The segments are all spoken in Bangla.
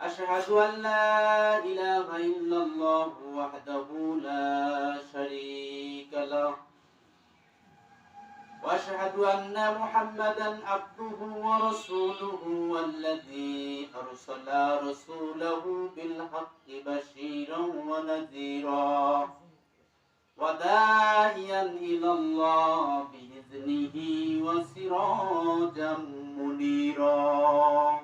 أشهد أن لا إله إلا الله وحده لا شريك له. وأشهد أن محمدا عبده ورسوله والذي أرسل رسوله بالحق بشيرا ونذيرا وداعيا إلى الله بإذنه وسراجا منيرا.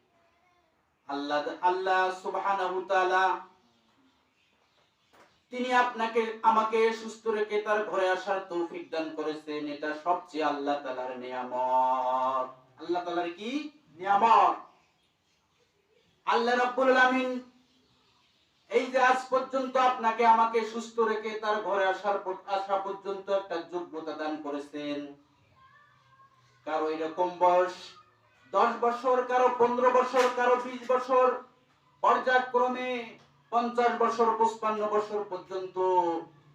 আল্লাহ আল্লাহ সুবহানাহু তাআলা তিনি আপনাকে, আমাকে সুস্থ রেখে তার ঘরে আসার তৌফিক দান করেছেন। এটা সবচেয়ে আল্লাহ নিয়ামত। আল্লাহ কি? নিয়ামত। আল্লাহ রাব্বুল আলামিন এই যে আজ পর্যন্ত আপনাকে, আমাকে সুস্থ রেখে তার ঘরে আসার আসা পর্যন্ত একটা যোগ্যতা দান করেছেন। কারও এরকম বয়স দশ বছর কারও পনেরো বছর, কারও বিশ বছর, পর্যায়ক্রমে পঞ্চাশ বছর, পঁচপান্ন বছর পর্যন্ত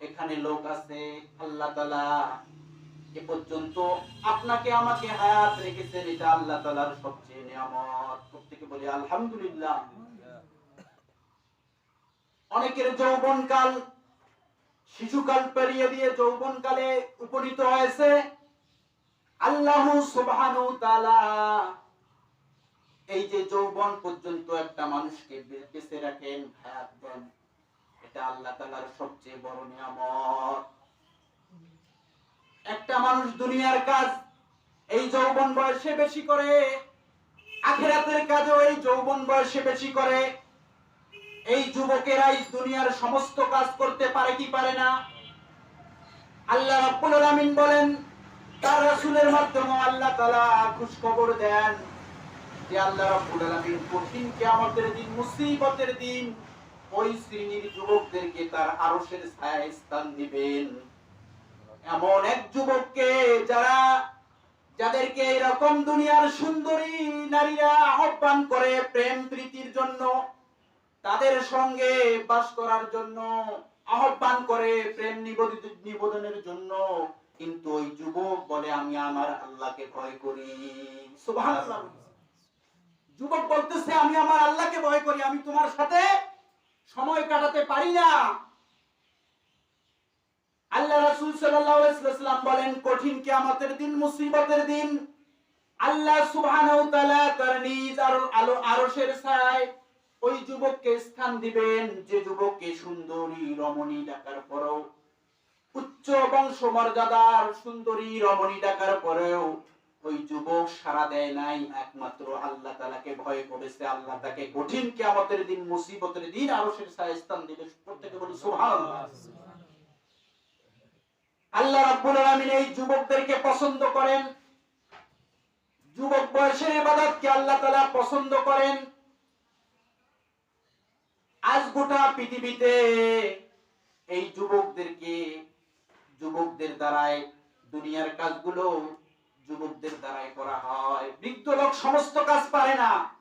এখানে লোক আছে। আল্লাহ এ পর্যন্ত আপনাকে আমাকে হায়াত রেখেছেন, এটা আল্লাহ তালার সবচেয়ে নিয়ামত। প্রত্যেকে বলি, আলহামদুলিল্লাহ। অনেকের যৌবন কাল শিশুকাল পেরিয়ে দিয়ে যৌবন কালে উপনীত হয়েছে। আল্লাহ সুবহানাহু তাআলা এই যে যৌবন পর্যন্ত একটা মানুষকে বেঁচে রাখেন হায়াত দেন, এটা আল্লাহ তাআলার সবচেয়ে বড় নিয়ামত। একটা মানুষ দুনিয়ার কাজ এই যৌবন বয়সে বেশি করে, আখিরাতের কাজও এই যৌবন বয়সে বেশি করে। এই যুবকেরাই দুনিয়ার সমস্ত কাজ করতে পারে কি পারে না? আল্লাহ রাব্বুল আলামিন বলেন, তার রাসূলের মাধ্যমে আল্লাহ তাআলা খুশ খবর দেন। যে আল্লাহ রাব্বুল আলামিন কঠিন কিয়ামতের দিন, মুসিবতের দিন, ওই শ্রেণির যুবকদেরকে তার আরশের ছায়ায় স্থান দিবেন। এমন এক যুবককে যারা, যাদেরকে এরকম দুনিয়ার সুন্দরী নারীরা আহ্বান করে প্রেম প্রীতির জন্য, তাদের সঙ্গে বাস করার জন্য, আহ্বান করে প্রেম নিবেদিত- নিবেদনের জন্য, কিন্তু ওই যুবক বলে, আমি আমার আল্লাহকে ভয় করি। যুবক বলতেছে, আমি আমার আল্লাহকে ভয় করি, আমি তোমার সাথে সময় কাটাতে পারি না। আল্লাহ রাসূল ওয়াসাল্লাম বলেন, কঠিন কিয়ামতের দিন, মুসিবতের দিন, আল্লাহ তাআলা তার নিজ আলো, আরশের ছায় ওই যুবককে স্থান দিবেন। যে যুবককে সুন্দরী রমণী ডাকার পরেও, উচ্চ বংশ মর্যাদার সুন্দরী রমণী ডাকার পরেও ওই যুবক সারা দেয় নাই, একমাত্র আল্লাহ তালাকে ভয় করেছে। আল্লাহ তাকে কঠিন কিয়ামতের দিন, মুসিবতের দিন আরশের ছায় স্থান দিবে। প্রত্যেকে বলি সুবহানাল্লাহ। আল্লাহ রাব্বুল আলামিন এই যুবকদেরকে পছন্দ করেন। যুবক বয়সের ইবাদতকে আল্লাহ তাআলা পছন্দ করেন। আজ গোটা পৃথিবীতে এই যুবকদেরকে, যুবকদের দ্বারাই দুনিয়ার কাজগুলো যুবকদের দ্বারাই করা হয়। বৃদ্ধ লোক সমস্ত কাজ পারে না।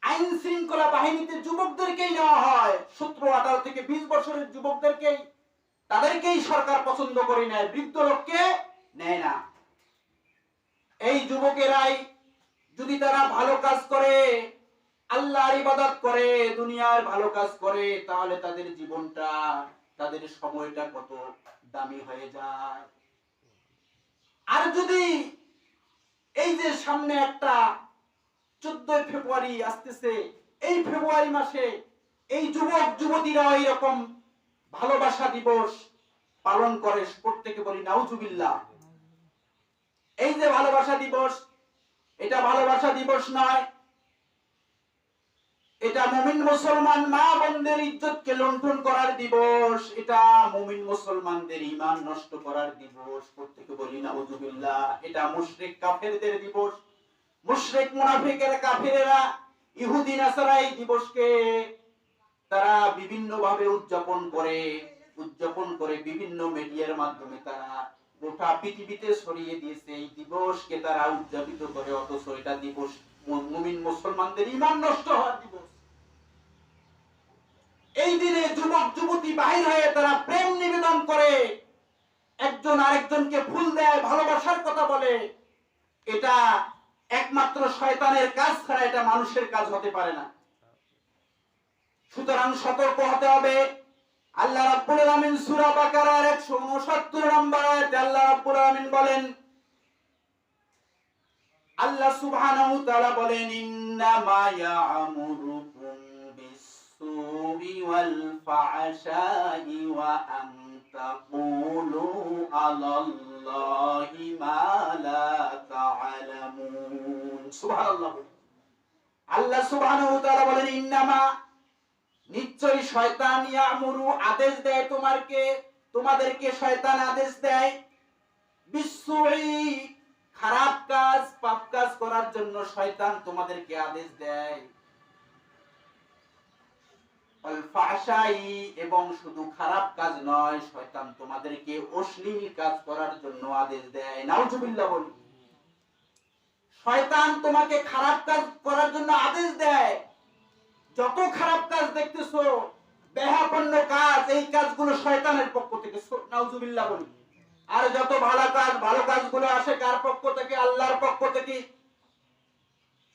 আইন শৃঙ্খলা বাহিনীতে যুবকদেরকেই নেওয়া হয়। সতেরো, আঠারো থেকে বিশ বছরের যুবকদেরকেই, তাদেরকেই সরকার পছন্দ করে নেয়। বৃদ্ধ লোককে নেয় না। এই যুবকেরাই যদি তারা ভালো কাজ করে, আল্লাহর ইবাদত করে, দুনিয়ার ভালো কাজ করে, তাহলে তাদের জীবনটা, তাদের সময়টা কত দামি হয়ে যায়। আর যদি এই যে সামনে একটা চোদ্দই ফেব্রুয়ারি আসতেছে, এই ফেব্রুয়ারি মাসে এই যুবক, যুবতীরা ওই রকম ভালোবাসা দিবস পালন করে, প্রত্যেকে বলি নাউজুবিল্লা এই যে ভালোবাসা দিবস, এটা ভালোবাসা দিবস নয় এটা মুমিন মুসলমান মা বোনদের ইজ্জতকে লুণ্ঠন করার দিবস, এটা মুমিন মুসলমানদের ঈমান নষ্ট করার দিবস। প্রত্যেকে বলি, নাউজুবিল্লাহ, এটা মুশরিক কাফেরদের দিবস। মুশরিক মুনাফিকের কাফেরেরা, ইহুদি নাসারা এই দিবসকে তারা বিভিন্ন ভাবে উদযাপন করে উদযাপন করে বিভিন্ন মিডিয়ার মাধ্যমে তারা গোটা পৃথিবীতে ছড়িয়ে দিয়েছে। এই দিবসকে তারা উদযাপিত করে, অথচ এটা দিবস মুমিন মুসলমানদের ইমান নষ্ট হওয়ার দিবস। এই দিনে যুবক, যুবতী বাহির হয়ে তারা প্রেম নিবেদন করে। একজন আরেকজনকে ফুল দেয়, ভালোবাসার কথা বলে। এটা একমাত্র শয়তানের কাজ ছাড়া এটা মানুষের কাজ হতে পারে না। সুতরাং সতর্ক হতে হবে। আল্লাহ রাব্বুল আলামিন সূরা বাকারার 169 নম্বর আয়াতে আল্লাহ রাব্বুল আলামিন বলেন, আল্লাহ সুবহানাহু তাআলা বলেন, ইন্নামা ইয়া'মুরুকুম বিস-সু'i ওয়াল ফাহশাই ওয়া আন তাকুলু আলাল্লাহি মা লা তা'লামুন সুবহানাল্লাহ। আল্লাহ সুবহানাহু ওয়া তাআলা বলেন ইন্নামা নিশ্চয়ই শয়তান ইয়ামুরু আদেশ দেয় তোমারকে তোমাদেরকে শয়তান আদেশ দেয়। বিশ্বই খারাপ কাজ পাপ কাজ করার জন্য শয়তান তোমাদেরকে আদেশ দেয়। এবং শুধু খারাপ কাজ নয়, শয়তান তোমাদেরকে অশ্লীল কাজ করার জন্য আদেশ দেয়। নাউজুবিল্লাহ বলি শয়তান তোমাকে খারাপ কাজ করার জন্য আদেশ দেয়। যত খারাপ কাজ দেখতেছো, বেহাপন্ন কাজ, এই কাজগুলো শয়তানের পক্ষ থেকে নাউজুবিল্লাহ বলি আর যত ভালো কাজ, ভালো কাজগুলো আসে কার পক্ষ থেকে? আল্লাহর পক্ষ থেকে।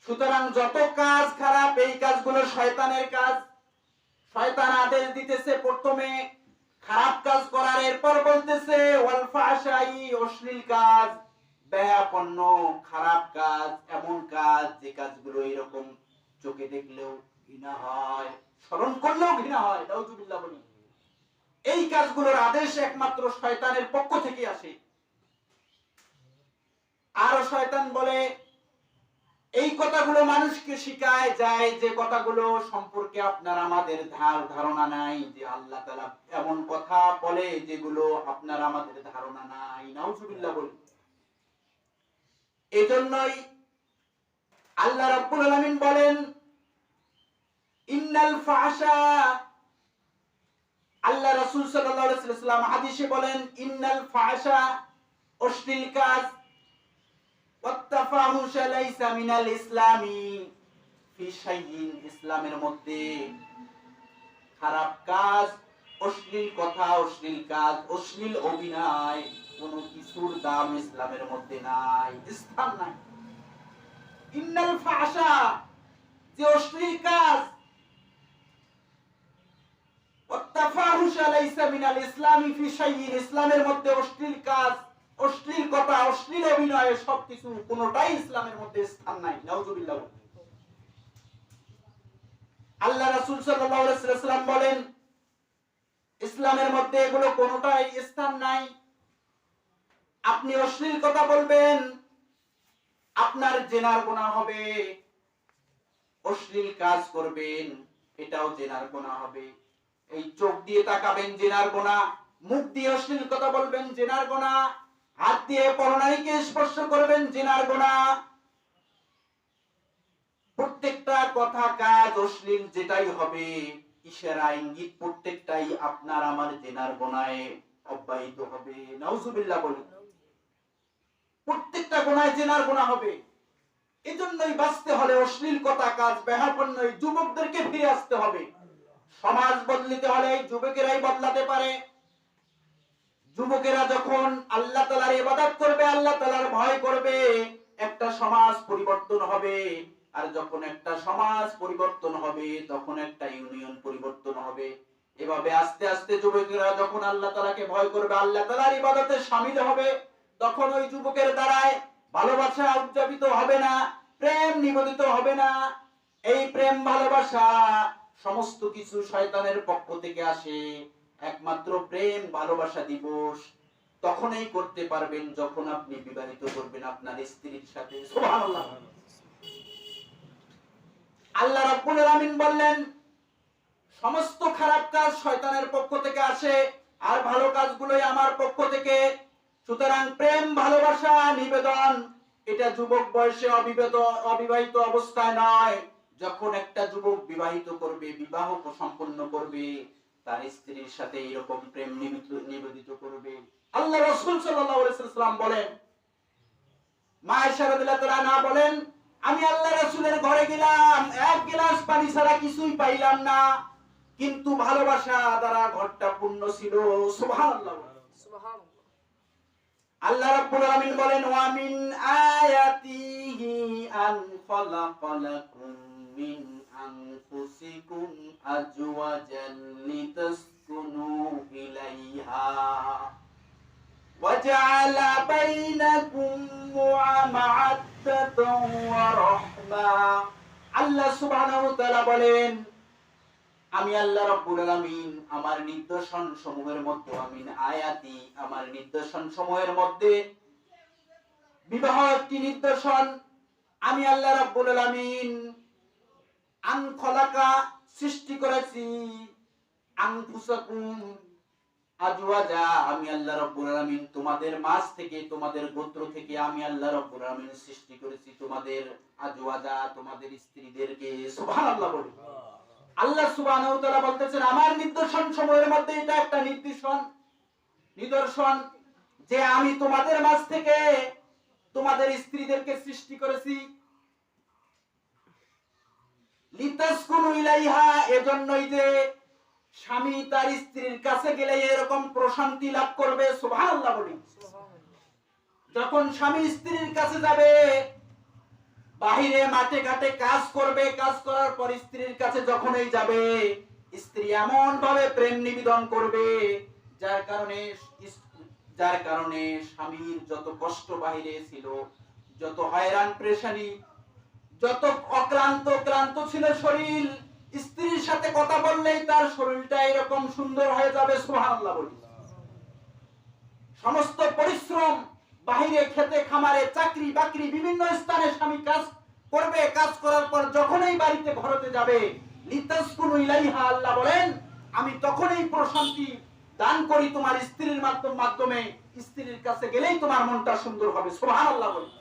সুতরাং যত কাজ খারাপ, এই কাজগুলো শয়তানের কাজ। শয়তান আদেশ দিতেছে, প্রথমে খারাপ কাজ করার, এরপর বলতেছে, ওয়াল ফাহশাই, অশ্লীল কাজ বেহাপন্ন খারাপ কাজ, এমন কাজ, যে কাজগুলো এরকম চোখে দেখলেও ঘৃণা হয়, স্মরণ করলেও ঘৃণা হয়, নাউজুবিল্লাহ বলি। এই কাজগুলোর আদেশ একমাত্র শয়তানের পক্ষ থেকে আসে। আর শয়তান বলে কথাগুলো মানুষকে শিখায় যায় যে কথাগুলো সম্পর্কে আপনার আমাদের ধার, ধারণা নাই, যে আল্লাহ তাআলা এমন কথা বলে যেগুলো আপনার আমাদের ধারণা নাই। নাউজুবিল্লাহ বলি এজন্যই আল্লাহ রাব্বুল আলামিন বলেন, ইন্নাল ফাহশা আল্লাহ রাসূল সাল্লাল্লাহু আলাইহি ওয়াসাল্লাম হাদিসে বলেন, ইন্নাল ফাহশা অশ্লীল কাজ। মিনাল ইসলামি ফি শাইইন, ইসলামের মধ্যে খারাপ কাজ, অশ্লীল কথা, অশ্লীল কাজ, অশ্লীল অভিনয় কিছুর দাম ইসলামের মধ্যে নাই, স্থান নাই। ইন্নাল ফাহশা, যে অশ্লীল কাজ লাইসা মিনাল ইসলামি ফি শাইইন, ইসলামের মধ্যে অশ্লীল কাজ অশ্লীল কথা অশ্লীল অভিনয় সবকিছু কোনোটাই ইসলামের মধ্যে স্থান নাই। নাউজুবিল্লাহ। আল্লাহ রাসূল ওয়াসাল্লাম বলেন, ইসলামের মধ্যে এগুলো কোনোটাই স্থান নাই। আপনি অশ্লীল কথা বলবেন, আপনার জেনার গুনাহ হবে। অশ্লীল কাজ করবেন, এটাও জেনার গোনা হবে। এই চোখ দিয়ে তাকাবেন, জেনার গোনা। মুখ দিয়ে অশ্লীল কথা বলবেন, জেনার গোনা। হাত দিয়ে পরনারীকে স্পর্শ করবেন জেনার গোনা। প্রত্যেকটা কথা, কাজ, অশ্লীল যেটাই হবে, ইশারা, ইঙ্গিত প্রত্যেকটাই আপনার আমার জেনার গোনায় অব্যাহত হবে। নাউজুবিল্লাহ বলুন। প্রত্যেকটা গোনায় জেনার গোনা হবে। এজন্যই বাঁচতে হলে অশ্লীল কথা, কাজ ব্যাহাপন্ন যুবকদেরকে ফিরে আসতে হবে। সমাজ বদলিতে হলে যুবকেরাই বদলাতে পারে। যুবকেরা যখন আল্লাহ তালার ইবাদত করবে, আল্লাহ তালার ভয় করবে, একটা সমাজ পরিবর্তন হবে। আর যখন একটা সমাজ পরিবর্তন হবে, তখন একটা ইউনিয়ন পরিবর্তন হবে। এভাবে আস্তে আস্তে যুবকেরা যখন আল্লাহ তালাকে ভয় করবে, আল্লাহ তালার ইবাদতে সামিল হবে, তখন ওই যুবকের দ্বারায় ভালোবাসা উদযাপিত হবে না, প্রেম নিবেদিত হবে না। এই প্রেম ভালোবাসা সমস্ত কিছু শয়তানের পক্ষ থেকে আসে। একমাত্র প্রেম, ভালোবাসা দিবস তখনই করতে পারবেন যখন আপনি বিবাহিত করবেন আপনার স্ত্রীর সাথে। আল্লাহ রাব্বুল আলামিন বললেন, সমস্ত খারাপ কাজ শয়তানের পক্ষ থেকে আসে আর ভালো কাজগুলোই আমার পক্ষ থেকে। সুতরাং প্রেম, ভালোবাসা, নিবেদন, এটা যুবক বয়সে অবিবেদ, অবিবাহিত অবস্থায় নয়। যখন একটা যুবক বিবাহিত করবে, বিবাহ সম্পন্ন করবে তার স্ত্রীর সাথে এরকম প্রেম নিবেদিত- করবে। আল্লাহ রসুল সাল্লাম বলেন বলেন, আমি আল্লাহ রাসূলের ঘরে গেলাম, এক গ্লাস পানি ছাড়া কিছুই পাইলাম না। কিন্তু ভালোবাসা দ্বারা ঘরটা পূর্ণ ছিল। আল্লাহ আলামিন বলেন, ওয়া মিন আয়াতিহি আন মিন আনফুসিকুম আজওয়াজান লিতাসকুনু ইলাইহা وجعل بينكم مودة ورحمة আল্লাহ সুবহানাহু ওয়া তাআলা বলেন আমি আল্লাহ রাব্বুল আলামিন আমার নিদর্শন সমূহের মধ্যে আমিন আয়াতি আমার নিদর্শন সমূহের মধ্যে বিবাহ একটি নিদর্শন আমি আল্লাহ রাব্বুল আলামিন আন খলাকা সৃষ্টি করেছি। আনফুসাকুম। আজওয়াজা আমি আল্লাহ রাব্বুল আলামিন তোমাদের মাঝ থেকে, তোমাদের গোত্র থেকে আমি আল্লাহ রাব্বুল আলামিন সৃষ্টি করেছি। তোমাদের আজওয়াজা তোমাদের স্ত্রীদেরকে। সুবহানাল্লাহ বলুন। আল্লাহ সুবহানাহু ওয়া তাআলা বলতেছেন, আমার নিদর্শন সময়ের মধ্যে এটা একটা নির্দেশন নিদর্শন যে আমি তোমাদের মাঝ থেকে তোমাদের স্ত্রীদেরকে সৃষ্টি করেছি। লিতাসকুনু স্বামী তার স্ত্রীর কাছে গেলে এরকম প্রশান্তি লাভ করবে বলি। যখন স্বামী স্ত্রীর কাছে যাবে, বাহিরে মাঠে ঘাটে কাজ করবে, কাজ করার পর স্ত্রীর কাছে যখনই যাবে, স্ত্রী এমন ভাবে প্রেম নিবেদন করবে, যার কারণে যার কারণে স্বামীর যত কষ্ট বাহিরে ছিল, যত হয়রান প্রেশানি যত অক্লান্ত, ক্লান্ত ছিল শরীর, স্ত্রীর সাথে কথা বললেই তার শরীরটা এরকম সুন্দর হয়ে যাবে, সুবহানাল্লাহ বলি। সমস্ত পরিশ্রম, বাহিরে খেতে, খামারে, চাকরি, বাকরি, বিভিন্ন স্থানে স্বামী কাজ করবে, কাজ করার পর যখনই বাড়িতে ঘরতে যাবে ইলাইহা, আল্লাহ বলেন, আমি তখনই প্রশান্তি দান করি তোমার স্ত্রীর মাধ্যম- স্ত্রীর কাছে গেলেই তোমার মনটা সুন্দর হবে, সুবহানাল্লাহ বলি। ওয়াজাআলা বাইনাকুম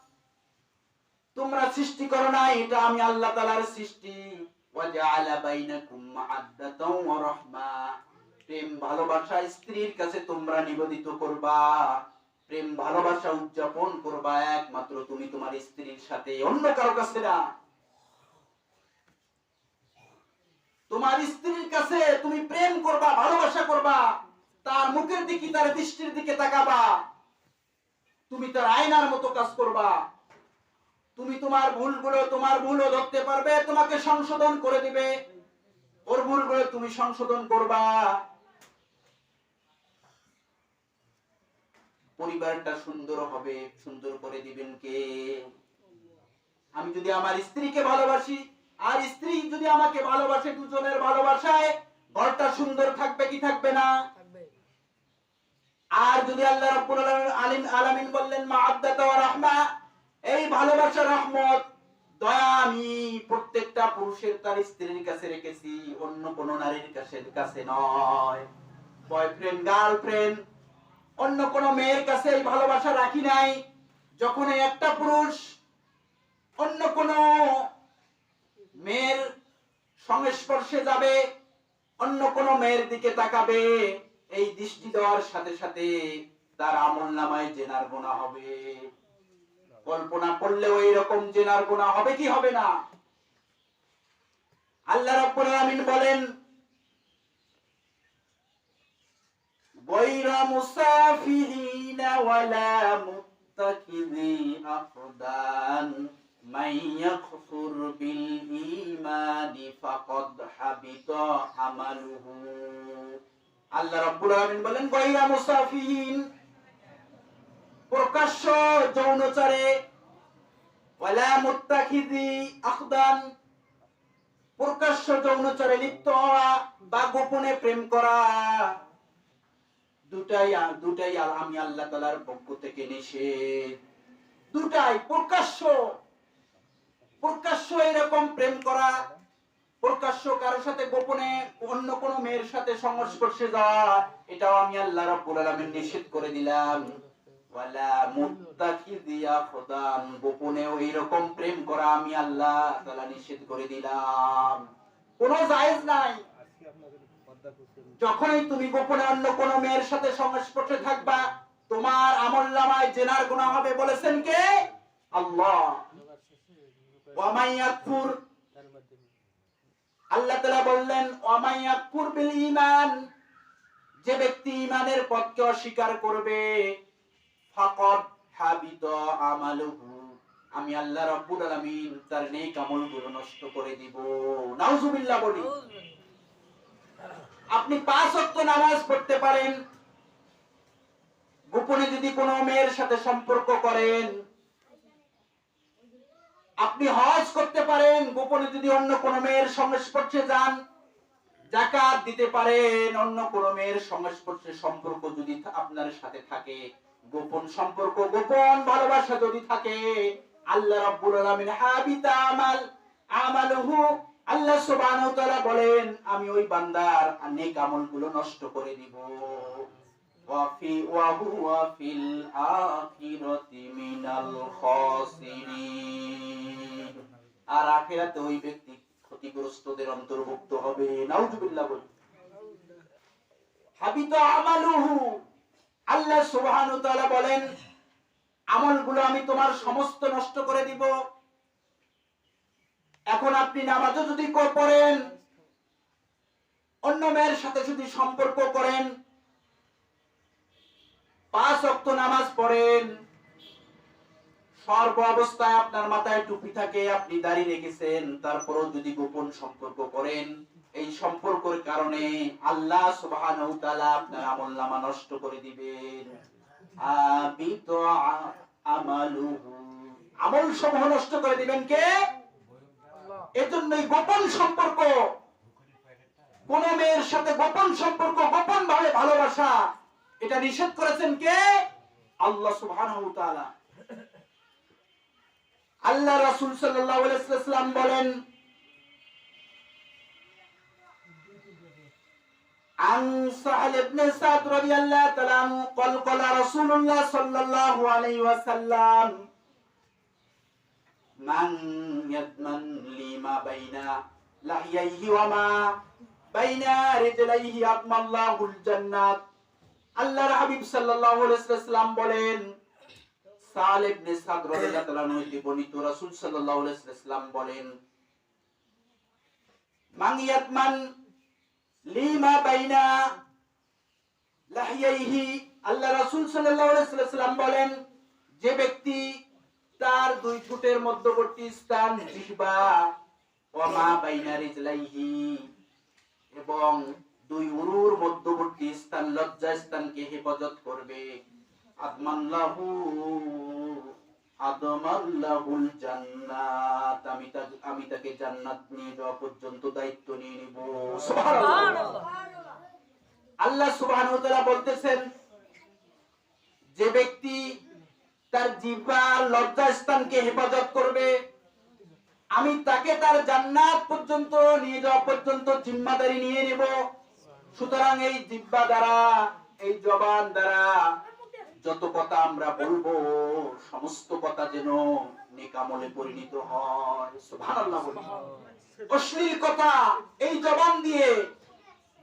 তোমরা সৃষ্টি করো না এটা আমি আল্লাহ তাআলার সৃষ্টি। প্রেম, ভালোবাসা স্ত্রীর কাছে তোমরা নিবেদিত করবা। প্রেম, ভালোবাসা উদযাপন করবা, একমাত্র তুমি তোমার স্ত্রীর সাথে, অন্য কারও কাছে না। তোমার স্ত্রীর কাছে তুমি প্রেম করবা, ভালোবাসা করবা, তার মুখের দিকে, তার দৃষ্টির দিকে তাকাবা। তুমি তার আয়নার মতো কাজ করবা। তুমি তোমার ভুলগুলো তোমার ভুলও ধরতে পারবে তোমাকে সংশোধন করে দিবে। ওর ভুলগুলো তুমি সংশোধন করবা। পরিবারটা সুন্দর হবে সুন্দর করে দিবেন কে? আমি যদি আমার স্ত্রীকে ভালোবাসি আর স্ত্রী যদি আমাকে ভালোবাসে দুজনের ভালোবাসায় ঘরটা সুন্দর থাকবে কি থাকবে না? আর যদি আল্লাহ রাব্বুল আলামিন আলামিন বললেন মা আব্দাতা ওয়া রাহমা এই ভালোবাসা রহমত, দয়া আমি প্রত্যেকটা পুরুষের তার স্ত্রীর কাছে রেখেছি, অন্য কোন নারীর কাছে কাছে নয়। বয়ফ্রেন্ড গার্লফ্রেন্ড অন্য কোন মেয়ের কাছে এই ভালোবাসা রাখি নাই। যখন একটা পুরুষ অন্য কোন মেয়ের সংস্পর্শে যাবে, অন্য কোন মেয়ের দিকে তাকাবে, এই দৃষ্টি দেওয়ার সাথে সাথে তার আমল নামায় জেনার গোনা হবে। কল্পনা করলে ওই রকম জেনার গোনা হবে কি হবে না? আল্লাহ রব্বুল আলামিন বলেন বৈরা মুসাফিরিনা ওয়ালা মুত্তাকিদি ইয়াকফুর বিল ঈমানি ফাকাদ হাবিতা আমালুহু। আল্লাহ রাব্বুল আলামিন বলেন মুসাফিরিনা প্রকাশ্য যৌনচারে প্রকাশ্য যৌনচারে লিপ্ত হওয়া বা গোপনে প্রেম করা, দুটাই দুটাই আমি আল্লাহ তাআলার পক্ষ থেকে নিষেধ। দুটাই প্রকাশ্য প্রকাশ্য এরকম প্রেম করা, প্রকাশ্য কারোর সাথে গোপনে অন্য কোন মেয়ের সাথে সংস্পর্শে যাওয়া, এটাও আমি আল্লাহ রাব্বুল আলামিন নিষেধ করে দিলাম। আল্লাহ সাথে সংস্পর্শে থাকবা, তোমার আমল নামায় জেনার গুনাহ হবে বলেছেন কে? আল্লাহ। আল্লাহ বললেন ওয়ামাইয়াকুর বিল ঈমান। যে ব্যক্তি ঈমানের পথকে অস্বীকার করবে ফাকাদ হাবিত আমালুহু। আমি আল্লাহ রাব্বুল আলামিন তার নেক আমলগুলো নষ্ট করে দিব। নাউজুবিল্লাহ বলি। আপনি পাঁচ ওয়াক্ত নামাজ পড়তে পারেন। গোপনে যদি কোনো মেয়ের সাথে সম্পর্ক করেন, আপনি হজ করতে পারেন। গোপনে যদি অন্য কোনো মেয়ের সংস্পর্শে যান জাকাত দিতে পারেন। অন্য কোনো মেয়ের সংস্পর্শে সম্পর্ক যদি আপনার সাথে থাকে গোপন সম্পর্ক, গোপন ভালোবাসা যদি থাকে, আল্লাহ রাব্বুল আলামিন হাবিতা আমাল, আমালুহু। আল্লাহ সুবহানাহু ওয়া তাআলা বলেন, আমি ওই বান্দার নেক আমলগুলো নষ্ট করে দিব। ওয়াফি ওয়াহুয়া ফিল আখিরাতি মিনাল আর আখিরাতে ওই ব্যক্তি ক্ষতিগ্রস্তদের অন্তর্ভুক্ত হবে। নাউজুবিল্লাহ বলি। হাবিত আমালুহু। আল্লাহ সুবহানাহু ওয়া তাআলা বলেন, আমলগুলো আমি তোমার সমস্ত নষ্ট করে দিব। এখন আপনি নামাজও যদি ক- পড়েন, অন্য মেয়ের সাথে যদি সম্পর্ক করেন, পাঁচ অক্ত নামাজ পড়েন, সর্ব অবস্থায় আপনার মাথায় টুপি থাকে, আপনি দাড়ি রেখেছেন, তারপরও যদি গোপন সম্পর্ক করেন এই সম্পর্কের কারণে আল্লাহ তাআলা আপনার আমলনামা নষ্ট করে দিবেন। আমল সমূহ নষ্ট করে দিবেন কে? এজন্যই গোপন সম্পর্ক। কোন মেয়ের সাথে গোপন সম্পর্ক গোপন ভাবে ভালোবাসা, এটা নিষেধ করেছেন কে? আল্লাহ তাআলা। আল্লাহ রাসূল ওয়াসাল্লাম বলেন عن سهل بن سعد رضي الله تعالى عنه قال قال رسول الله صلى الله عليه وسلم من يضمن لي ما بين لحييه وما بين رجليه أضمن الله الجنة আল্লাহর হাবিব সাল্লাল্লাহু আলাইহি ওয়াসাল্লাম বলেন সাল ইবনে সাদ রাদিয়াল্লাহু তাআলা হইতে বর্ণিত রাসূল সাল্লাল্লাহু আলাইহি ওয়াসাল্লাম বলেন মান ইয়াতমান লিমা বাইনা লাহিয়াইহি, আল্লাহ রাসূল সাল্লাল্লাহু আলাইহি ওয়াসাল্লাম বলেন, যে ব্যক্তি তার দুই ঠোঁটের মধ্যবর্তী স্থান জিহ্বা ওয়া মা বাইনা রিজলাইহি, এবং দুই উরুর মধ্যবর্তী স্থান লজ্জা স্থানকে হেফাজত করবে। আদমাল্লাহু আমি তাকে জান্নাত নিয়ে যাওয়া পর্যন্ত দায়িত্ব নিয়ে নিব। আল্লাহ তাআলা বলতেছেন, যে ব্যক্তি তার জিহ্বা লজ্জা স্থানকে হেফাজত করবে, আমি তাকে তার জান্নাত পর্যন্ত নিয়ে যাওয়া পর্যন্ত জিম্মাদারি নিয়ে নেব। সুতরাং এই জিব্বা দ্বারা, এই জবান দ্বারা যত কথা আমরা বলব, সমস্ত কথা যেন নেকামলে পরিণত হয়। অশ্লীল কথা এই জবান দিয়ে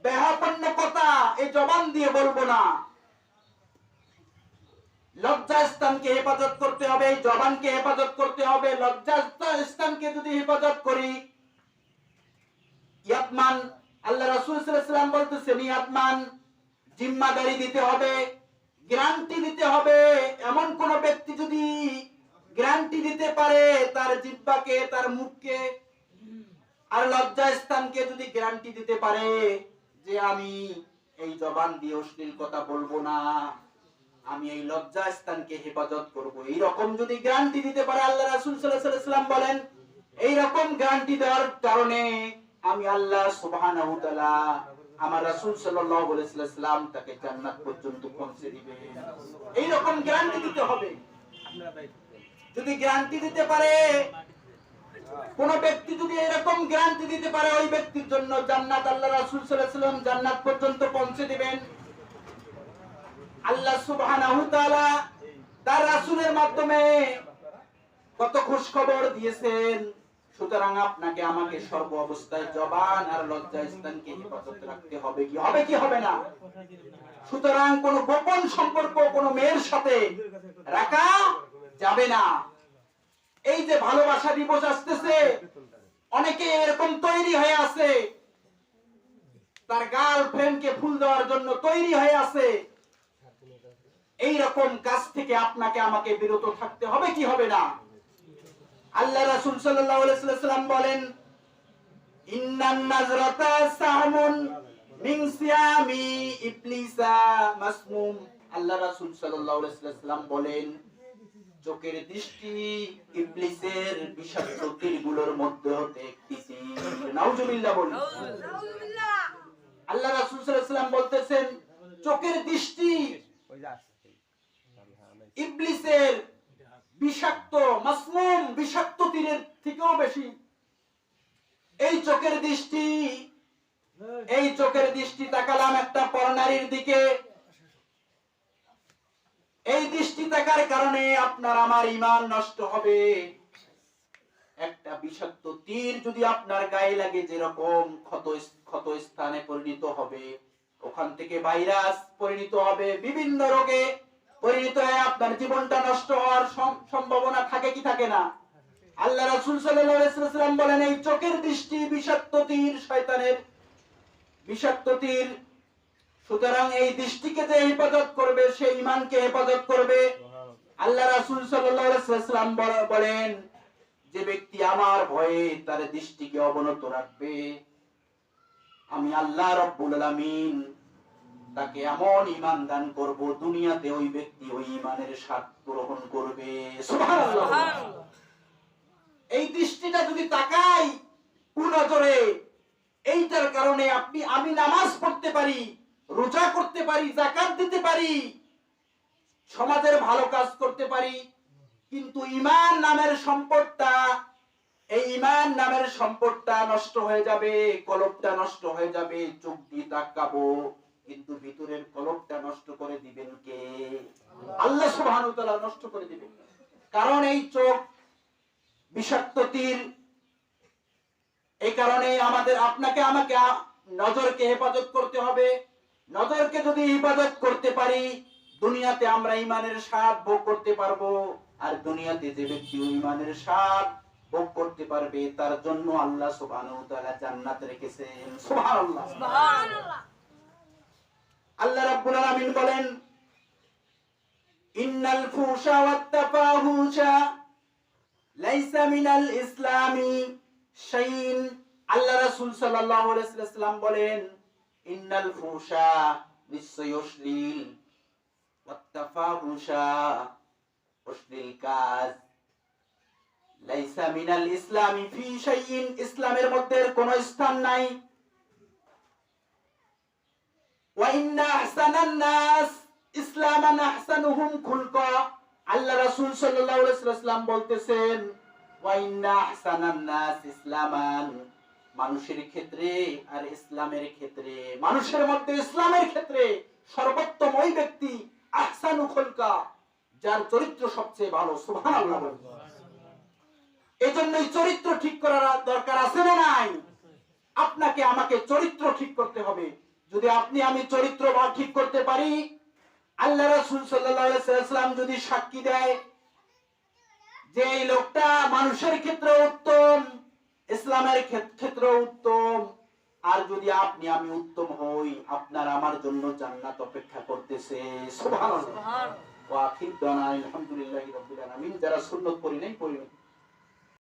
বেহাপন্ন কথা এই জবান দিয়ে বলব না। লজ্জা স্থানকে হেফাজত করতে হবে, এই জবানকে হেফাজত করতে হবে। লজ্জা স্থানকে যদি হেফাজত করি, ইয়াতমান, আল্লাহ রাসূল বলতেছেন, ইয়াতমান, জিম্মাদারি দিতে হবে। গ্যারান্টি দিতে হবে। এমন কোন ব্যক্তি যদি গ্যারান্টি দিতে পারে, তার জিব্বাকে তার মুখকে আর লজ্জা স্থানকে যদি গ্যারান্টি দিতে পারে যে আমি এই জবান দিয়ে অশ্লীল কথা বলব না, আমি এই লজ্জা স্থানকে হেফাজত করব। এই রকম যদি গ্যারান্টি দিতে পারে আল্লাহ রাসূল ওয়াসাল্লাম বলেন এই রকম গ্যারান্টি দেওয়ার কারণে আমি আল্লাহ তাআলা আমার রাসূল ওয়াসাল্লাম তাকে জান্নাত পর্যন্ত পৌঁছে দিবে। এই রকম গ্যারান্টি দিতে হবে। যদি গ্যারান্টি দিতে পারে, কোন ব্যক্তি যদি এরকম গ্যারান্টি দিতে পারে, ওই ব্যক্তির জন্য জান্নাত আল্লাহ রাসূল আলাইহি জান্নাত পর্যন্ত পৌঁছে দিবেন। আল্লাহ তাআলা তার রাসুলের মাধ্যমে কত খোঁজ খবর দিয়েছেন। সুতরাং আপনাকে আমাকে সর্ব অবস্থায় জবান আর লজ্জা স্থানকে হেফাজত রাখতে হবে কি? হবে কি হবে না? সুতরাং কোন গোপন সম্পর্ক, কোন মেয়ের সাথে রাখা যাবে না। এই যে ভালোবাসা দিবস আসতেছে, অনেকে এরকম তৈরি হয়ে আছে। তার গার্লফ্রেন্ডকে ফুল দেওয়ার জন্য তৈরি হয়ে আছে। এই রকম কাজ থেকে আপনাকে আমাকে বিরত থাকতে হবে কি হবে না? আল্লাহ রাসূল সাল্লাল্লাহু আলাইহি ওয়াসাল্লাম বলেন ইন্নান নাজরাতা সাহমুন মিন সিয়ামি ইবলিসা মাসমুম। আল্লাহ রাসূল সাল্লাল্লাহু আলাইহি ওয়াসাল্লাম বলেন চোখের দৃষ্টি ইবলিসের বিষাক্ত তীরগুলোর মধ্যে হতে একটি তীর। নাউজুবিল্লাহ বলুন। আল্লাহ রাসূল সাল্লাল্লাহু আলাইহি ওয়াসাল্লাম বলতেছেন চোখের দৃষ্টি ইবলিসের বিষাক্ত মাসমুম বিষাক্ত তীরের থেকেও বেশি। এই চোখের দৃষ্টি, এই চোখের দৃষ্টি তাকালাম একটা পরনারীর দিকে। এই দৃষ্টি তাকার কারণে আপনার আমার ইমান নষ্ট হবে। একটা বিষাক্ত তীর যদি আপনার গায়ে লাগে যেরকম ক্ষত ক্ষত স্থানে পরিণত হবে, ওখান থেকে ভাইরাস পরিণত হবে, বিভিন্ন রোগে পরিণত হয়ে আপনার জীবনটা নষ্ট হওয়ার সম্ভাবনা থাকে কি থাকে না? আল্লাহ রাসূল ওয়াসাল্লাম বলেন, এই চোখের দৃষ্টি বিষাক্ত তীর শয়তানের। বিষাক্ত তীর। সুতরাং এই দৃষ্টিকে যে হেফাজত করবে, সে ইমানকে হেফাজত করবে। আল্লাহ রাসূল বল- বলেন, যে ব্যক্তি আমার ভয়ে তার দৃষ্টিকে অবনত রাখবে, আমি আল্লাহ রব্বুল আলামিন তাকে এমন ইমান দান করব দুনিয়াতে ওই ব্যক্তি ওই ইমানের স্বাদ গ্রহণ করবে। এই দৃষ্টিটা যদি তাকাই কুনজরে এইটার কারণে আপনি আমি নামাজ পড়তে পারি রোজা করতে পারি জাকাত দিতে পারি সমাজের ভালো কাজ করতে পারি কিন্তু ইমান নামের সম্পদটা এই ইমান নামের সম্পদটা নষ্ট হয়ে যাবে কলবটা নষ্ট হয়ে যাবে চোখ দিয়ে তাকাবো। কিন্তু ভিতরের কলবটা নষ্ট করে দিবেন কে? আল্লাহ তাআলা নষ্ট করে দিবেন। কারণ এই চোখ বিষাক্ত তীর এই কারণে আমাদের আপনাকে আমাকে নজরকে হেফাজত করতে হবে। নজরকে যদি ইবাদত করতে পারি, দুনিয়াতে আমরা ইমানের স্বাদ ভোগ করতে পারব। আর দুনিয়াতে যে ব্যক্তি ইমানের স্বাদ ভোগ করতে পারবে, তার জন্য আল্লাহ সুবহানাহু জান্নাত রেখেছেন। সুবহানাল্লাহ। আল্লাহ রাব্বুল আলামিন বলেন, ইন্নাল ফুশা ওয়াত তাফাহুশা লাইসা মিনাল ইসলামি শাইইন। আল্লাহ রাসূল সাল্লাল্লাহু আলাইহি ওয়াসাল্লাম বলেন, ইন্নাল ফুশা নিশ্চয় অশ্লীল। ওয়াত তাফাহুশা অশ্লীল কাজ। লাইসা মিনাল ইসলামি ফি শাইইন। ইসলামের মধ্যে কোনো স্থান নাই। আল্লাহ রাসূল সাল্লাল্লাহু আলাইহি বলতেছেন মানুষের ক্ষেত্রে আর ইসলামের ক্ষেত্রে, মানুষের মধ্যে ইসলামের ক্ষেত্রে সর্বোত্তম ওই ব্যক্তি আহসানু খুলকা, যার চরিত্র সবচেয়ে ভালো, সুবহানাল্লাহ এই জন্যই চরিত্র ঠিক করার দরকার আছে না নাই? আপনাকে আমাকে চরিত্র ঠিক করতে হবে। যদি আপনি আমি চরিত্র বা ঠিক করতে পারি আল্লাহ রাসূল সাল্লাম যদি সাক্ষী দেয় যে এই লোকটা মানুষের ক্ষেত্রে উত্তম ইসলামের ক্ষেত্রে উত্তম আর যদি আপনি আমি উত্তম হই আপনার আমার জন্য জান্নাত অপেক্ষা করতেছে। সুবহানাল্লাহ। ওয়া আখির দানা আলহামদুলিল্লাহি রাব্বিল আলামিন। যারা সুন্নাত পড়ি নাই নাই।